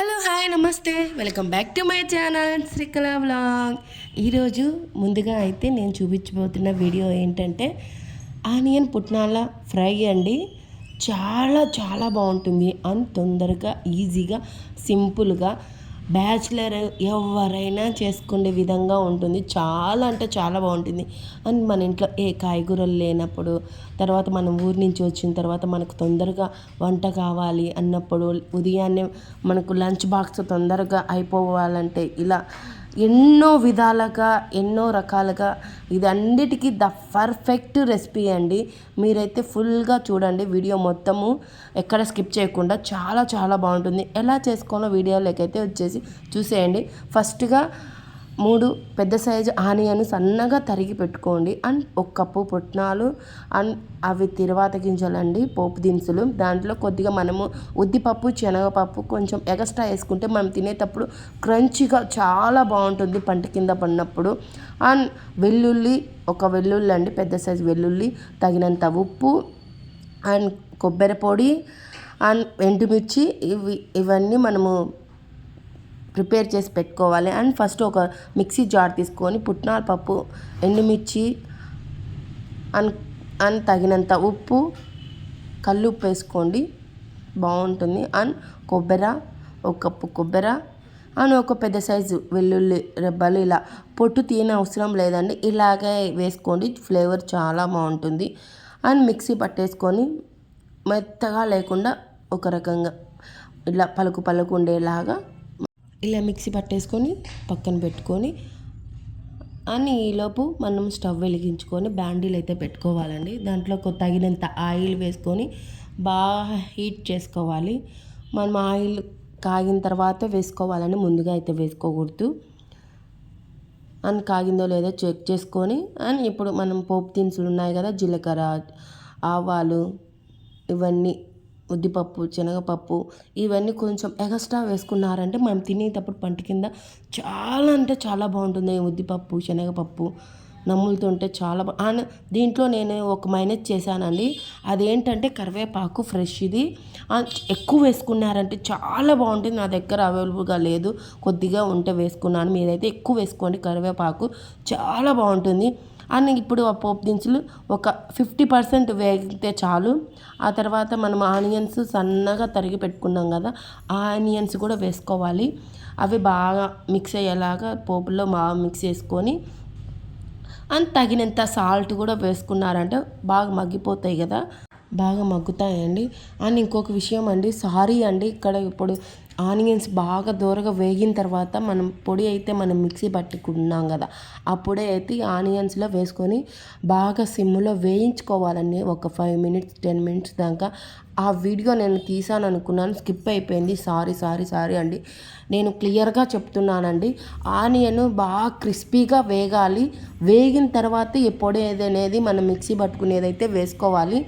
Hello hi namaste. Welcome back to my channel Srikala vlog. ఈరోజు ముందుగా అయితే నేను చూపించబోతున్న వీడియో ఏంటంటే ఆనియన్ పుట్నాల ఫ్రై అండి. చాలా చాలా బాగుంటుంది. అండ్ తొందరగా ఈజీగా సింపుల్గా బ్యాచిలర్ ఎవరైనా చేసుకునే విధంగా ఉంటుంది. చాలా అంటే చాలా బాగుంటుంది. అండ్ మన ఇంట్లో ఏ కాయగూరలు లేనప్పుడు తర్వాత మనం ఊరి నుంచి వచ్చిన తర్వాత మనకు తొందరగా వంట కావాలి అన్నప్పుడు ఉదయాన్నే మనకు లంచ్ బాక్స్ తొందరగా అయిపోవాలంటే ఇలా ఎన్నో విధాలుగా ఎన్నో రకాలుగా ఇది అన్నిటికీ ద పర్ఫెక్ట్ రెసిపీ అండి. మీరైతే ఫుల్గా చూడండి వీడియో మొత్తము. ఎక్కడ స్కిప్ చేయకుండా చాలా చాలా బాగుంటుంది. ఎలా చేసుకోవాలో వీడియోలోకి అయితే వచ్చేసి చూసేయండి. ఫస్ట్గా మూడు పెద్ద సైజు ఆనియన్ సన్నగా తరిగి పెట్టుకోండి. అండ్ ఒక కప్పు పుట్నాలు అండ్ అవి తిరువాత గింజలండి పోపు దినుసులు. దాంట్లో కొద్దిగా మనము ఉద్దిపప్పు శనగపప్పు కొంచెం ఎగస్ట్రా వేసుకుంటే మనం తినేటప్పుడు క్రంచిగా చాలా బాగుంటుంది పంట కింద పడినప్పుడు. అండ్ వెల్లుల్లి ఒక వెల్లుల్లి అండి పెద్ద సైజు వెల్లుల్లి తగినంత ఉప్పు అండ్ కొబ్బరి పొడి అండ్ ఎండుమిర్చి ఇవి ఇవన్నీ మనము ప్రిపేర్ చేసి పెట్టుకోవాలి. అండ్ ఫస్ట్ ఒక మిక్సీ జార్ తీసుకొని పుట్నాల పప్పు ఎండుమిర్చి అండ్ అండ్ తగినంత ఉప్పు కల్లుప్పు వేసుకోండి. బాగుంటుంది. అండ్ కొబ్బరి ఒక కప్పు కొబ్బరి. అండ్ ఒక పెద్ద సైజు వెల్లుల్లి రెబ్బలు. ఇలా పొట్టు తీయని అవసరం లేదండి. ఇలాగే వేసుకోండి. ఫ్లేవర్ చాలా బాగుంటుంది. అండ్ మిక్సీ పట్టేసుకొని మెత్తగా లేకుండా ఒక రకంగా ఇలా పలుకు పలుకు ఉండేలాగా ఇలా మిక్సీ పట్టేసుకొని పక్కన పెట్టుకొని అని ఈలోపు మనం స్టవ్ వెలిగించుకొని బ్యాండీలు అయితే పెట్టుకోవాలండి. దాంట్లో తగినంత ఆయిల్ వేసుకొని బాగా హీట్ చేసుకోవాలి. మనం ఆయిల్ కాగిన తర్వాత వేసుకోవాలని ముందుగా అయితే వేసుకోకూడదు. అని కాగిందో లేదో చెక్ చేసుకొని అండ్ ఇప్పుడు మనం పోపు దినుసులు ఉన్నాయి కదా జీలకర్ర ఆవాలు ఇవన్నీ ఉద్దిపప్పు శనగపప్పు ఇవన్నీ కొంచెం ఎగస్ట్రా వేసుకున్నారంటే మనం తినేటప్పుడు పంట కింద చాలా అంటే చాలా బాగుంటుంది. ఉద్దిపప్పు శనగపప్పు నమ్ములుతుంటే చాలా బా దీంట్లో నేను ఒక మైనస్ చేశానండి. అదేంటంటే కరివేపాకు ఫ్రెష్ ఇది. ఎక్కువ వేసుకున్నారంటే చాలా బాగుంటుంది. నా దగ్గర అవైలబుల్గా లేదు. కొద్దిగా ఉంటే వేసుకున్నాను. మీరైతే ఎక్కువ వేసుకోండి. కరివేపాకు చాలా బాగుంటుంది. అండ్ ఇప్పుడు ఆ పోపు దినుసులు ఒక ఫిఫ్టీ పర్సెంట్ వేగితే చాలు. ఆ తర్వాత మనం ఆనియన్స్ సన్నగా తరిగి పెట్టుకున్నాం కదా ఆ ఆనియన్స్ కూడా వేసుకోవాలి. అవి బాగా మిక్స్ అయ్యేలాగా పోపులో బాగా మిక్స్ చేసుకొని అండ్ తగినంత సాల్ట్ కూడా వేసుకున్నారంటే బాగా మగ్గిపోతాయి కదా. బాగా మగ్గుతాయండి. అండ్ ఇంకొక విషయం అండి సారీ అండి. ఇక్కడ ఇప్పుడు ఆనియన్స్ బాగా దూరగా వేగిన తర్వాత మనం పొడి అయితే మనం మిక్సీ పట్టుకున్నాం కదా ఆ పొడి అయితే ఆనియన్స్లో వేసుకొని బాగా సిమ్లో వేయించుకోవాలండి. ఒక ఫైవ్ మినిట్స్ టెన్ మినిట్స్ దాకా. ఆ వీడియో నేను తీసాను అనుకున్నాను స్కిప్ అయిపోయింది. సారీ సారీ సారీ అండి. నేను క్లియర్గా చెప్తున్నానండి. ఆనియన్ బాగా క్రిస్పీగా వేగాలి. వేగిన తర్వాత ఈ పొడి ఏదనేది మనం మిక్సీ పట్టుకునేదైతే వేసుకోవాలి.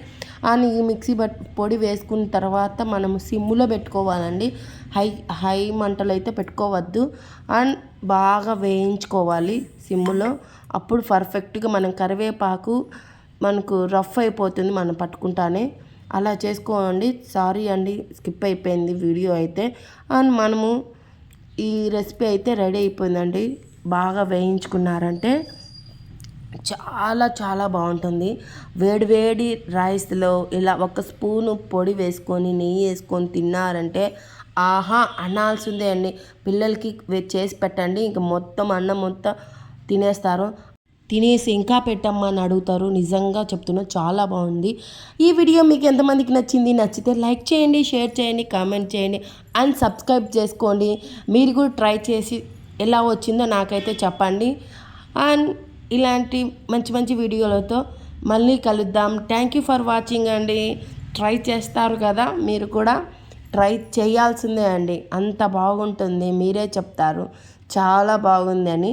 అని ఈ మిక్సీ బట్ పొడి వేసుకున్న తర్వాత మనం సిమ్లో పెట్టుకోవాలండి. హై హై మంటలు అయితే పెట్టుకోవద్దు. అండ్ బాగా వేయించుకోవాలి సిమ్లో అప్పుడు పర్ఫెక్ట్గా మనం కరివేపాకు మనకు రఫ్ అయిపోతుంది మనం పట్టుకుంటానే. అలా చేసుకోండి. సారీ అండి స్కిప్ అయిపోయింది వీడియో అయితే. అండ్ మనము ఈ రెసిపీ అయితే రెడీ అయిపోయిందండి. బాగా వేయించుకున్నారంటే చాలా చాలా బాగుంటుంది. వేడివేడి రైస్లో ఇలా ఒక స్పూను పొడి వేసుకొని నెయ్యి వేసుకొని తిన్నారంటే ఆహా అనాల్సిందే అండి. పిల్లలకి చేసి పెట్టండి. ఇంకా మొత్తం అన్నం మొత్తం తినేస్తారు. తినేసి ఇంకా పెట్టమ్మా అని అడుగుతారు. నిజంగా చెప్తున్నా చాలా బాగుంది. ఈ వీడియో మీకు ఎంతమందికి నచ్చింది? నచ్చితే లైక్ చేయండి షేర్ చేయండి కామెంట్ చేయండి అండ్ సబ్స్క్రైబ్ చేసుకోండి. మీరు కూడా ట్రై చేసి ఎలా వచ్చిందో నాకైతే చెప్పండి. అండ్ ఇలాంటి మంచి మంచి వీడియోలతో మళ్ళీ కలుద్దాం. థ్యాంక్ యూ ఫర్ వాచింగ్ అండి. ట్రై చేస్తారు కదా మీరు కూడా ట్రై చేయాల్సిందే అండి. అంత బాగుంటుంది మీరే చెప్తారు. చాలా బాగుంది అని.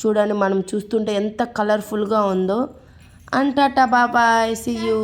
చూడండి మనం చూస్తుంటే ఎంత కలర్ఫుల్గా ఉందో. అంటాటా బాబాయ్ సి యూ